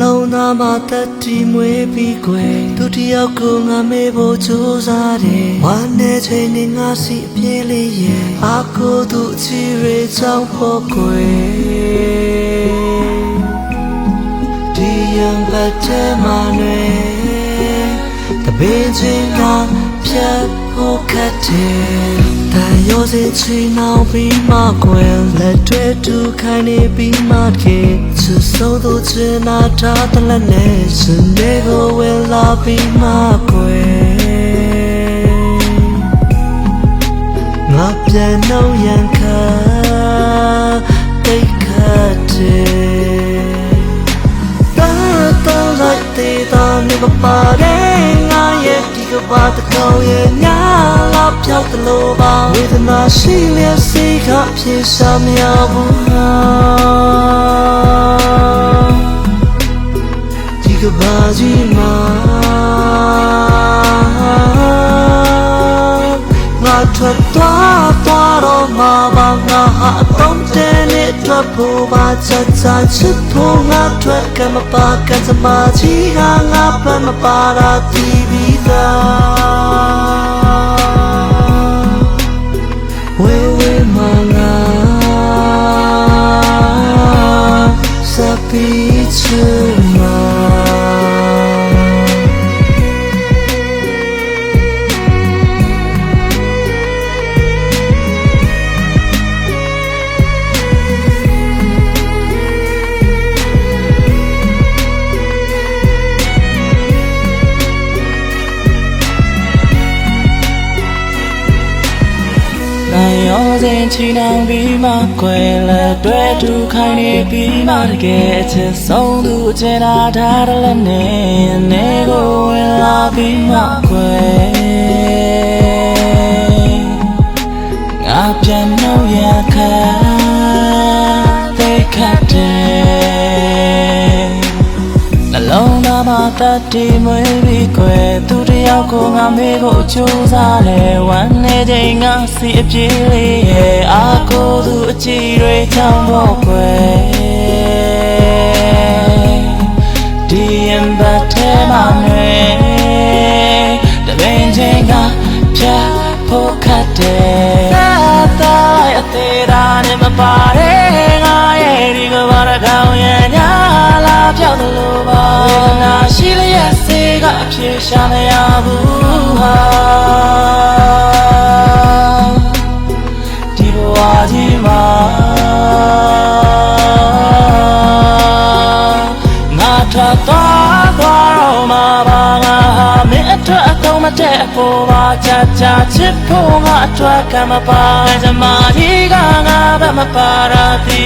လုံးသားမှာတက်တီမွေးပြီးကွယ်သူတယောက်ကိုငါမေးဖို့ကြိုးစားတယ်ဝမ်းနဲ့ချိန်နဲ့ငါစီအပြေးလေးရဲ့အာကိုသူအချီရေချောင်းဖို့ကွယ်ဒီယံပတ်တဲ့မနွယ်တပင်းချင်းကဖြတ် ဖို့ခတ်တယ်တန်ရောစင်ချီနှောင်းပြီးမှကွယ်လက်တွေတူခိုင်းနေပြီးမှကေချစ်စိုးသူချင်နာထားတဲ့လက်နဲ့စနေကိုဝင်လာပြီးမှကွယ်ငါပြန်နှုံးရန်ခါတိတ်ခတ်တယ်တာ ဒီကဘာတကောင်းရဲ့ညာလာပြောက်တလို့ပါဝေဒနာရှိလျက်စိတ်ကဖြစ်ရှာမရဘူးဟာဒီကဘာကြီးမှာငါထွက်သွားသွားတော့မှာပါငါဟာအတော့တဲ့နဲ့ထွက်ဖို့ပါချက်ချချစ်ဖို့ငါထွက်ကမပါကစမကြီးဟာငါပမပါတာတီးပြီးသား စပီချ စဉ်ချီနှောင်ပြီးမှကွယ်လက်တွဲတူခိုင်းနေပြီးမှတကယ်အချစ်ဆုံးသူအချင်သာထားတယ်လည်းနဲ့နေကိုဝင်လာပြီးမှကွယ်ငါပြန် တတ်တည်မွေးပြီးကွယ်သူတယောက်ကိုငါမေးဖို့ကြိုးစားတယ်ဝမ်းနေချိန်ငါစီအပြေးလေးရဲ့အာကိုသူအကြည့်တွေချောင်းဖို့ကွ ပြောက်သလိုပါဝေဒနာရှိလျက်စေကအပြေရှာမရဘူးဟာဒီဘဝကြီးမှာငါထွက်သွားသွားတော့မှာပါငါဟာမင်းအတွက်အကုန်မတဲ့အပေါ်ပါချာချာချစ်ဖို့ငါအထွက်ကမပါဇမားကြီးကငါဘမပါရာပြီးပြီး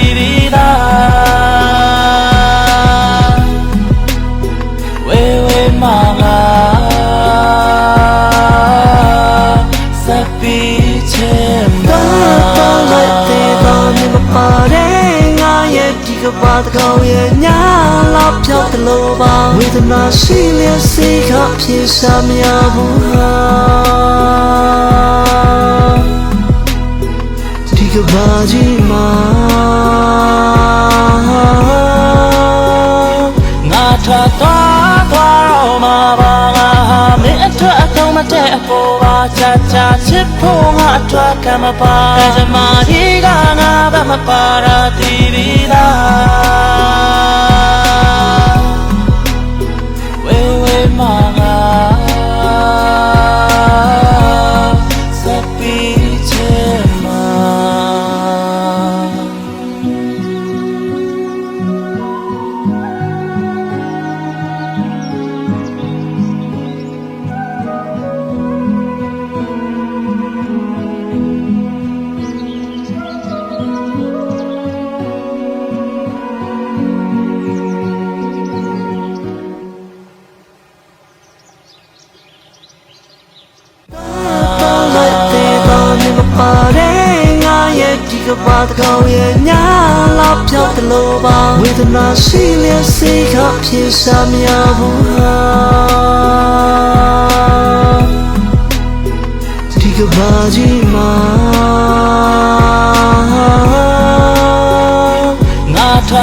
ရဲ့ဒီကဘာတကောင်းရဲ့ညာလာပြောက်တလို့ပါဝေဒနာရှိလျက်စိတ်ကဖြစ်ရှာမရဘူးဟာဒီကဘာကြီးမှာငါထွက်သွားသွားတော့မှာပါငါဟာမင်းအတွက်အကုန်မတဲ့အပေါ်ပါချာချာချစ်ဖို့ငါအတွက်ကမပါဇမားကြီးကငါဘမပါရာတီးပြီးသား ကဘာတကောင်းရဲ့ညာလာပြောက်တလို့ပါဝေဒနာရှိလျက်စိတ်ကဖြစ်ရှာမရဘူးဟာဒီကဘာကြီးမှာငါထွ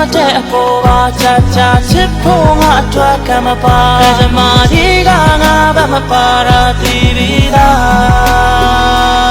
မတဲ့အပေါ်ပါချာချာချစ်ဖို့ငါအထွက်ကမပါဇမားကြီးကငါဘာမပါရာတီးပြီးသား